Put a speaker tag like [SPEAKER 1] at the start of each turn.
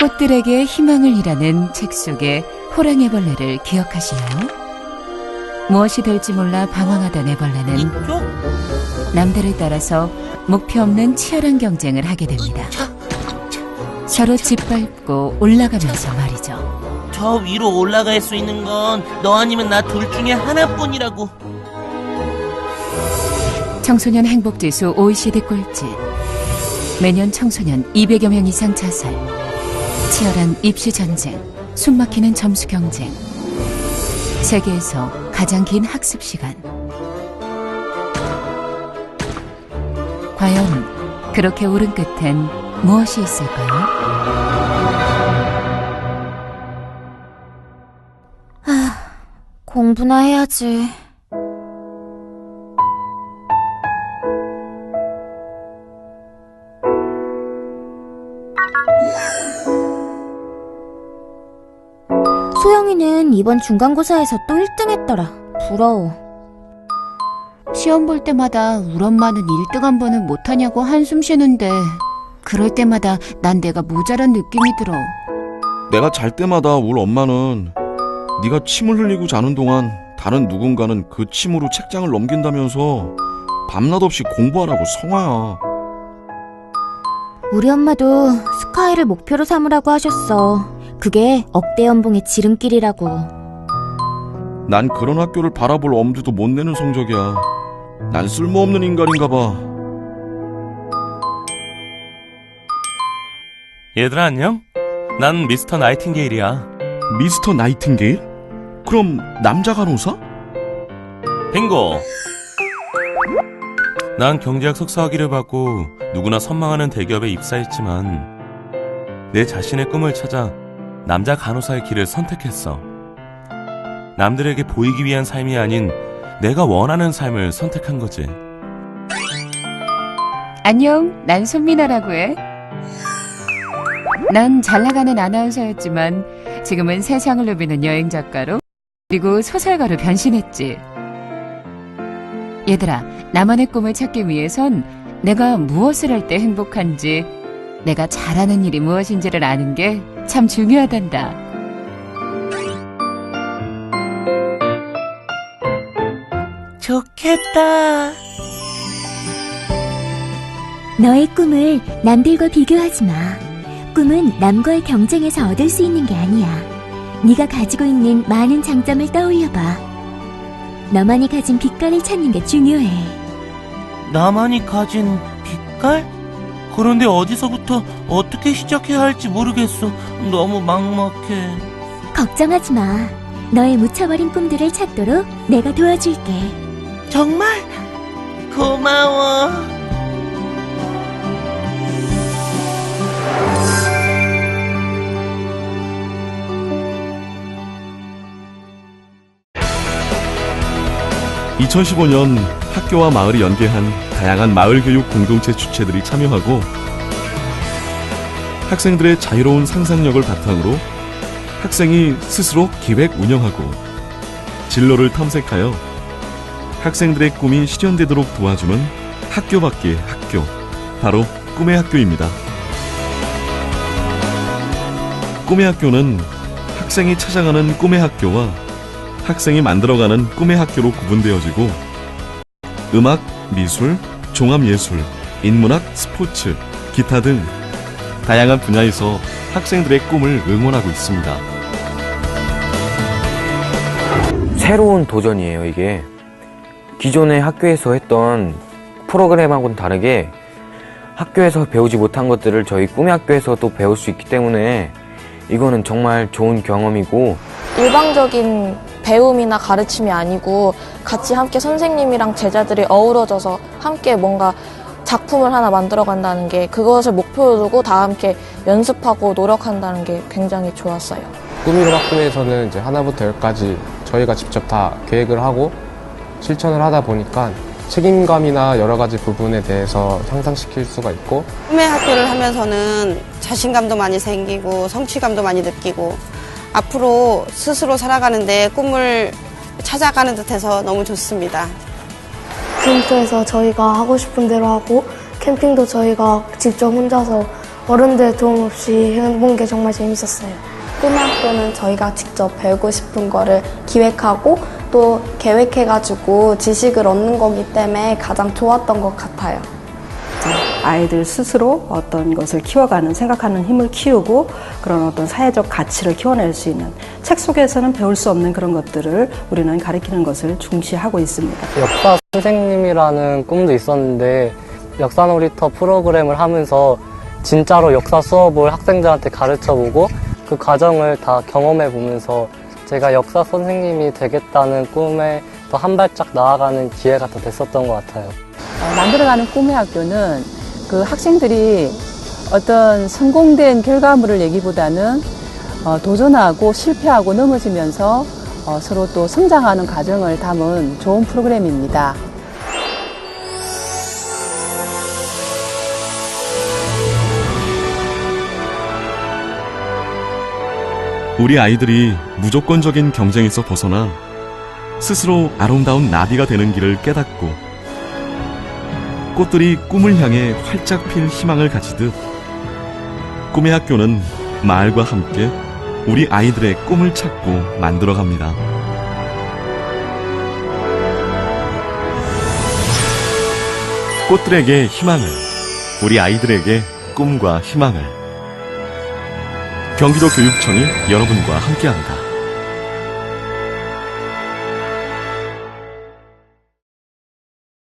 [SPEAKER 1] 꽃들에게 희망을 이라는 책 속의 호랑이 벌레를 기억하시나요? 무엇이 될지 몰라 방황하던 애벌레는
[SPEAKER 2] 이쪽?
[SPEAKER 1] 남들을 따라서 목표 없는 치열한 경쟁을 하게 됩니다. 서로 짓밟고 올라가면서 말이죠.
[SPEAKER 2] 저 위로 올라갈 수 있는 건 너 아니면 나 둘 중에 하나뿐이라고.
[SPEAKER 1] 청소년 행복지수 OECD 꼴찌. 매년 청소년 200여 명 이상 자살. 치열한 입시 전쟁. 숨막히는 점수 경쟁. 세계에서 가장 긴 학습 시간. 과연 그렇게 오른 끝엔 무엇이 있을까요?
[SPEAKER 3] 공부나 해야지. 소영이는 이번 중간고사에서 또 1등 했더라. 부러워.
[SPEAKER 1] 시험 볼 때마다 우리 엄마는 1등 한 번은 못하냐고 한숨 쉬는데 그럴 때마다 난 내가 모자란 느낌이 들어.
[SPEAKER 4] 내가 잘 때마다 울 엄마는 네가 침을 흘리고 자는 동안 다른 누군가는 그 침으로 책장을 넘긴다면서 밤낮 없이 공부하라고 성화야.
[SPEAKER 3] 우리 엄마도 스카이를 목표로 삼으라고 하셨어. 그게 억대 연봉의 지름길이라고.
[SPEAKER 4] 난 그런 학교를 바라볼 엄두도 못 내는 성적이야. 난 쓸모없는 인간인가 봐.
[SPEAKER 5] 얘들아 안녕? 난 미스터 나이팅게일이야.
[SPEAKER 4] 미스터 나이팅게일? 그럼 남자 간호사?
[SPEAKER 5] 빙고. 난 경제학 석사학위를 받고 누구나 선망하는 대기업에 입사했지만 내 자신의 꿈을 찾아 남자 간호사의 길을 선택했어. 남들에게 보이기 위한 삶이 아닌 내가 원하는 삶을 선택한 거지.
[SPEAKER 1] 안녕, 난 손민아라고 해. 난 잘 나가는 아나운서였지만 지금은 세상을 누비는 여행 작가로 그리고 소설가로 변신했지. 얘들아, 나만의 꿈을 찾기 위해선 내가 무엇을 할 때 행복한지, 내가 잘하는 일이 무엇인지를 아는 게 참 중요하단다.
[SPEAKER 2] 좋겠다.
[SPEAKER 3] 너의 꿈을 남들과 비교하지 마. 꿈은 남과의 경쟁에서 얻을 수 있는 게 아니야. 네가 가지고 있는 많은 장점을 떠올려봐. 너만이 가진 빛깔을 찾는 게 중요해.
[SPEAKER 2] 나만이 가진 빛깔? 그런데 어디서부터 어떻게 시작해야 할지 모르겠어. 너무 막막해.
[SPEAKER 3] 걱정하지 마. 너의 묻혀버린 꿈들을 찾도록 내가 도와줄게.
[SPEAKER 2] 정말 고마워.
[SPEAKER 4] (2015년) 학교와 마을이 연계한 다양한 마을 교육 공동체 주체들이 참여하고 학생들의 자유로운 상상력을 바탕으로 학생이 스스로 기획 운영하고 진로를 탐색하여 학생들의 꿈이 실현되도록 도와주는 학교 밖의 학교 바로 꿈의 학교입니다. 꿈의 학교는 학생이 찾아가는 꿈의 학교와 학생이 만들어가는 꿈의 학교로 구분되어지고 음악, 미술, 종합예술, 인문학, 스포츠, 기타 등 다양한 분야에서 학생들의 꿈을 응원하고 있습니다.
[SPEAKER 6] 새로운 도전이에요, 이게. 기존의 학교에서 했던 프로그램하고는 다르게 학교에서 배우지 못한 것들을 저희 꿈의 학교에서 또 배울 수 있기 때문에 이거는 정말 좋은 경험이고
[SPEAKER 7] 일방적인 배움이나 가르침이 아니고 같이 함께 선생님이랑 제자들이 어우러져서 함께 뭔가 작품을 하나 만들어 간다는 게 그것을 목표로 두고 다 함께 연습하고 노력한다는 게 굉장히 좋았어요.
[SPEAKER 8] 꿈이로 학교에서는 이제 하나부터 열까지 저희가 직접 다 계획을 하고 실천을 하다 보니까 책임감이나 여러 가지 부분에 대해서 향상시킬 수가 있고
[SPEAKER 9] 꿈의 학교를 하면서는 자신감도 많이 생기고 성취감도 많이 느끼고 앞으로 스스로 살아가는데 꿈을 찾아가는 듯해서 너무 좋습니다.
[SPEAKER 10] 쉼터에서 저희가 하고 싶은 대로 하고 캠핑도 저희가 직접 혼자서 어른들 도움 없이 해본 게 정말 재밌었어요.
[SPEAKER 11] 꿈학교는 저희가 직접 배우고 싶은 거를 기획하고 또 계획해가지고 지식을 얻는 거기 때문에 가장 좋았던 것 같아요.
[SPEAKER 12] 아이들 스스로 어떤 것을 키워가는 생각하는 힘을 키우고 그런 어떤 사회적 가치를 키워낼 수 있는 책 속에서는 배울 수 없는 그런 것들을 우리는 가리키는 것을 중시하고 있습니다.
[SPEAKER 13] 역사 선생님이라는 꿈도 있었는데 역사 놀이터 프로그램을 하면서 진짜로 역사 수업을 학생들한테 가르쳐 보고 그 과정을 다 경험해 보면서 제가 역사 선생님이 되겠다는 꿈에 더 한 발짝 나아가는 기회가 더 됐었던 것 같아요.
[SPEAKER 14] 어, 만들어가는 꿈의 학교는 그 학생들이 어떤 성공된 결과물을 내기보다는 어, 도전하고 실패하고 넘어지면서 어, 서로 또 성장하는 과정을 담은 좋은 프로그램입니다.
[SPEAKER 4] 우리 아이들이 무조건적인 경쟁에서 벗어나 스스로 아름다운 나비가 되는 길을 깨닫고 꽃들이 꿈을 향해 활짝 필 희망을 가지듯 꿈의 학교는 마을과 함께 우리 아이들의 꿈을 찾고 만들어 갑니다. 꽃들에게 희망을, 우리 아이들에게 꿈과 희망을. 경기도 교육청이 여러분과 함께합니다.